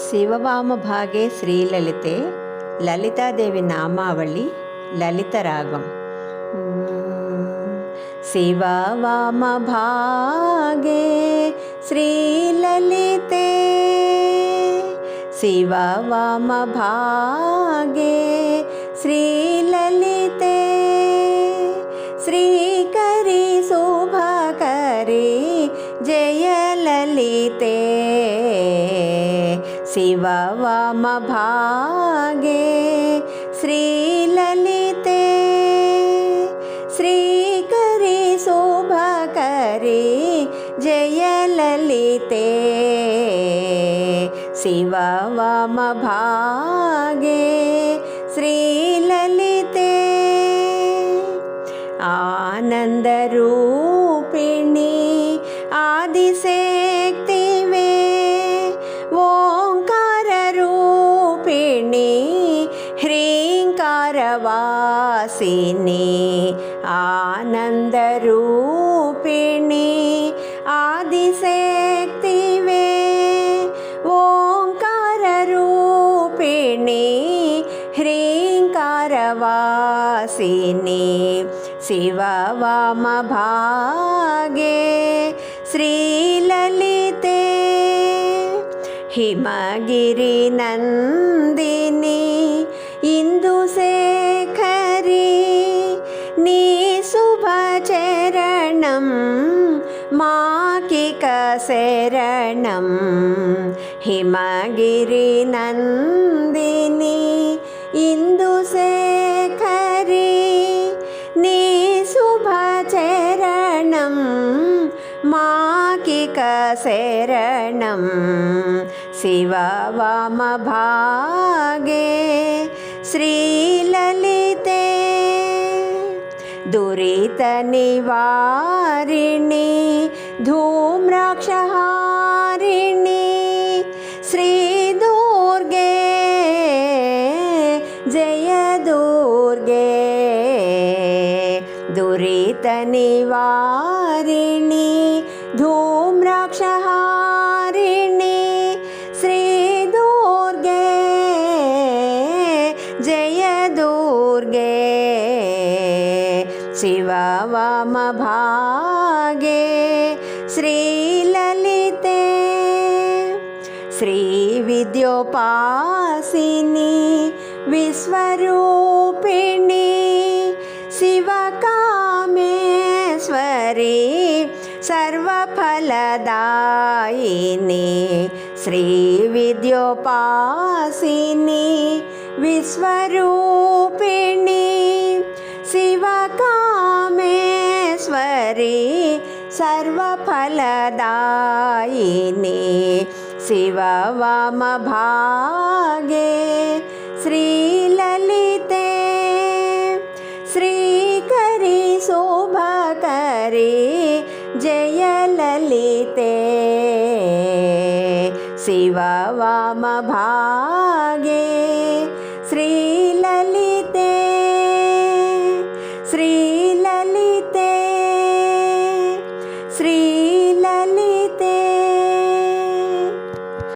శివవామభాగే శ్రీలలితే లలితాదేవి నామావళి లలితరాగం. శివవామభాగే శ్రీలలితే శివవామభాగే శ్రీలలితే శ్రీకరి శుభకరి జయలలితే शिववामभागे श्रीललिते श्रीकरे शोभकरे जयललिते शिववामभागे श्रीललिते आनन्दरूपिणी आदिशे ह्रीङ्कारवासिनि आनन्दरूपिणि आदिशक्तिवे ओङ्काररूपिणी ह्रीङ्कारवासिनी शिव वामभागे श्रीललिते శివవామభాగే శ్రీలలితే హిమగిరి నందిని ఇందుశేఖరి నీ శుభచరణం మాకిక శరణం హిమగిరి शिववामभागे श्रीललिते दुरितनिवारिणि धूम्राक्षहारिणी श्रीदुर्गे जयदुर्गे दुरितनिवारिणि दुर्गे। शिववामभागे श्रीललिते। श्रीविद्योपासिनी विश्वरूपिणि शिवकामेश्वरी सर्वफलदायिनी श्रीविद्योपासिनी विश्वरूपिणी शिवकामेश्वरी सर्वफलदायिनी शिववामभागे श्रीललिते श्रीकरि शोभकरी भागे श्री